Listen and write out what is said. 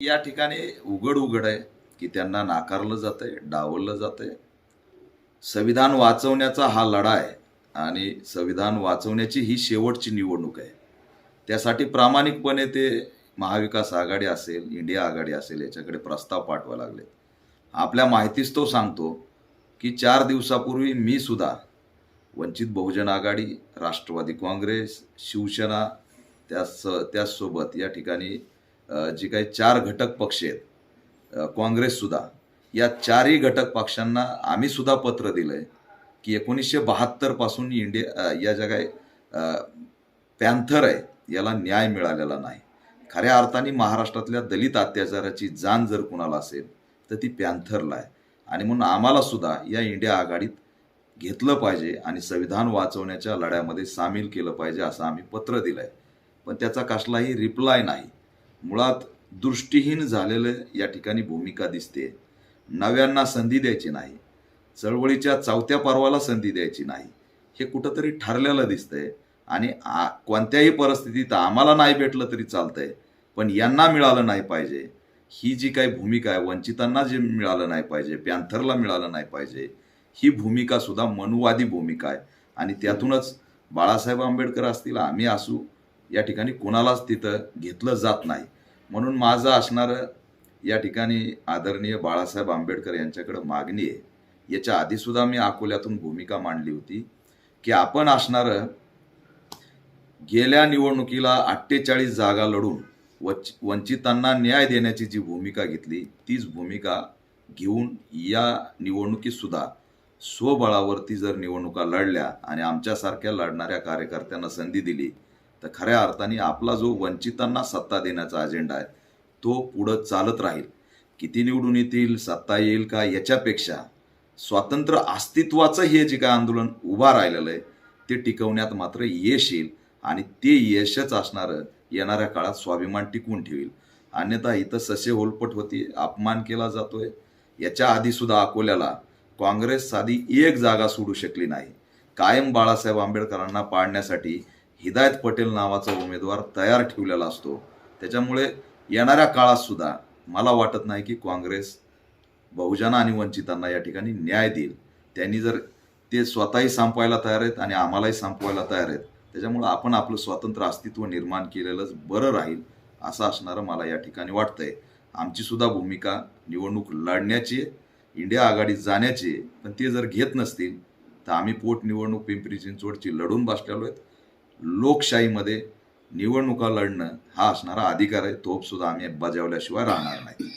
या ठिकाणी उघड उघड आहे की त्यांना नाकारलं जातंय डावललं जातंय. संविधान वाचवण्याचा हा लढा आहे आणि संविधान वाचवण्याची ही शेवटची निवडणूक आहे. त्यासाठी प्रामाणिकपणे ते महाविकास आघाडी असेल इंडिया आघाडी असेल याच्याकडे प्रस्ताव पाठवा लागले आपल्या माहितीच तो सांगतो की चार दिवसापूर्वी मी सुद्धा वंचित बहुजन आघाडी राष्ट्रवादी काँग्रेस शिवसेना त्यास त्याचसोबत या ठिकाणी जी काही चार घटक पक्ष आहेत काँग्रेससुद्धा या चारही घटक पक्षांना आम्ही सुद्धा पत्र दिलं आहे की एकोणीसशे बहात्तरपासून इंडिया या ज्या काही पॅन्थर आहे याला न्याय मिळालेला नाही. खऱ्या अर्थाने महाराष्ट्रातल्या दलित अत्याचाराची जाण जर कुणाला असेल तर ती पॅन्थरला आहे. आणि म्हणून आम्हाला सुद्धा या इंडिया आघाडीत घेतलं पाहिजे आणि संविधान वाचवण्याच्या लढ्यामध्ये सामील केलं पाहिजे असं आम्ही पत्र दिलं आहे पण त्याचा कसलाही रिप्लाय नाही. मुळात दृष्टीहीन झालेलं या ठिकाणी भूमिका दिसते. नव्यांना संधी द्यायची नाही. चळवळीच्या चौथ्या पर्वाला संधी द्यायची नाही. हे कुठंतरी ठरलेलं दिसतंय. आणि आ कोणत्याही परिस्थितीत आम्हाला नाही भेटलं तरी चालतंय. पण यांना मिळालं नाही पाहिजे. ही जी काही भूमिका आहे वंचितांना जे मिळालं नाही पाहिजे पॅन्थरला मिळालं नाही पाहिजे ही भूमिका सुद्धा मनुवादी भूमिका आहे. आणि त्यातूनच बाळासाहेब आंबेडकर असतील आम्ही असू या ठिकाणी कोणालाच तिथं घेतलं जात नाही. म्हणून माझं असणारं या ठिकाणी आदरणीय बाळासाहेब आंबेडकर यांच्याकडं मागणी आहे. याच्या आधीसुद्धा मी अकोल्यातून भूमिका मांडली होती की आपण असणारं गेल्या निवडणुकीला अठ्ठेचाळीस जागा लढून वच वंचितांना न्याय देण्याची जी भूमिका घेतली तीच भूमिका घेऊन या निवडणुकीत सुद्धा स्वबळावरती जर निवडणुका लढल्या आणि आमच्यासारख्या लढणाऱ्या कार्यकर्त्यांना संधी दिली तर खऱ्या अर्थाने आपला जो वंचितांना सत्ता देण्याचा अजेंडा आहे तो पुढं चालत राहील. किती निवडून येतील सत्ता येईल का याच्यापेक्षा स्वातंत्र्य अस्तित्वाचं हे जे काय आंदोलन उभा राहिलेलं आहे ते टिकवण्यात मात्र यश येईल आणि ते यशच असणारं येणाऱ्या काळात स्वाभिमान टिकवून ठेवील. अन्यथा इथं ससे होलपट होती अपमान केला जातोय. याच्या आधी सुद्धा अकोल्याला काँग्रेस साधी एक जागा सोडू शकली नाही. कायम बाळासाहेब आंबेडकरांना पाडण्यासाठी हिदायत पटेल नावाचा उमेदवार तयार ठेवलेला असतो. त्याच्यामुळे येणाऱ्या काळात सुद्धा मला वाटत नाही की काँग्रेस बहुजन आणि वंचितांना या ठिकाणी न्याय देईल. त्यांनी जर ते स्वतःही संपवायला तयार आहेत आणि आम्हालाही संपवायला तयार आहेत. त्याच्यामुळं आपण आपलं स्वतंत्र अस्तित्व निर्माण केलेलंच बरं राहील असं असणारं मला या ठिकाणी वाटतंय. आहे आमचीसुद्धा भूमिका निवडणूक लढण्याची आहे, इंडिया आघाडीत जाण्याची आहे. पण ते जर घेत नसतील तर आम्ही पोटनिवडणूक पिंपरी चिंचवडची लढून बसलेलो आहेत. लोकशाहीमध्ये निवडणुका लढणं हा असणारा अधिकार आहे. तो सुद्धा आम्ही बजावल्याशिवाय राहणार नाही.